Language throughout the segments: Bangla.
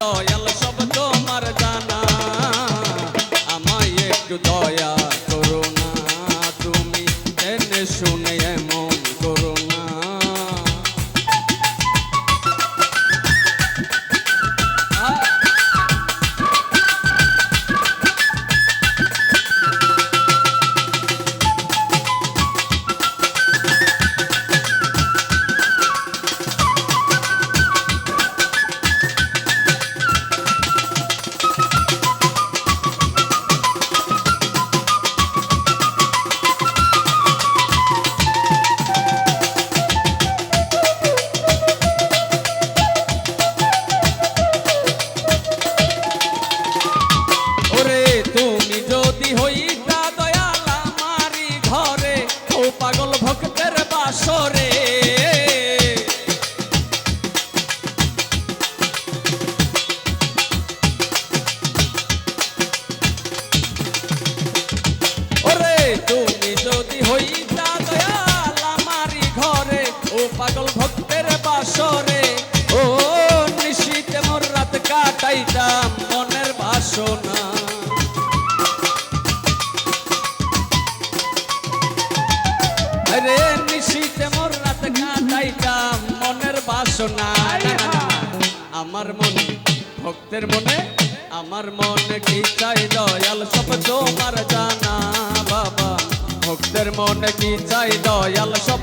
Oh, তুমি যদি হইতা দয়াল আমারি ঘরে ও পাগল ভক্তের বাসরে আমার মনে ভক্তের মনে আমার মনে কি চাই দয়াল সব তোমার জানা বাবা। ভক্তের মনে কি চাই দয়াল সব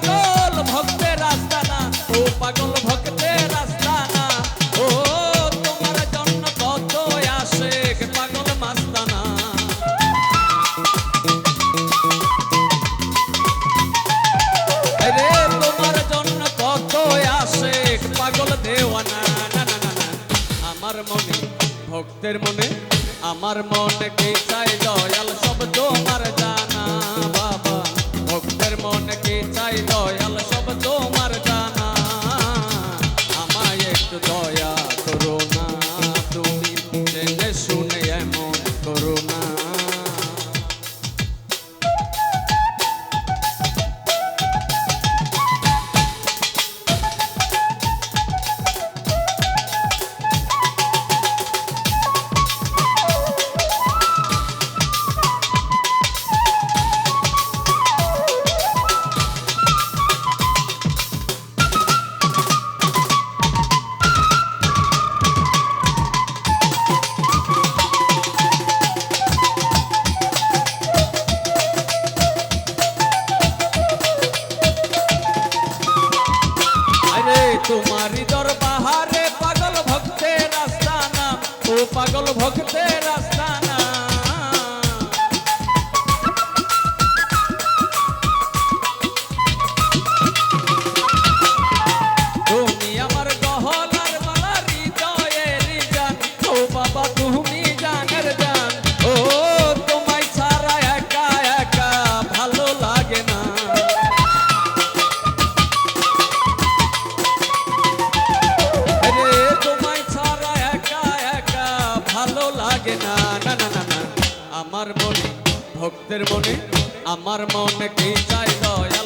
পাগল ভক্তের রাস্তানা ও পাগল ভক্তের রাস্তানা ও, তোমার জন্য কত আসে পাগল মাস্তানা। রে তোমার জন্য কত আসে পাগল দেওয়ানা। না না না না, আমার মনে, ভক্তের মনে, আমার মনে কে চাই দয়াল সব তোমার জানা? কে চাই পাগল ভক্তের আমার মনে ভক্তের মনে আমার মনে কি চাই দয়াল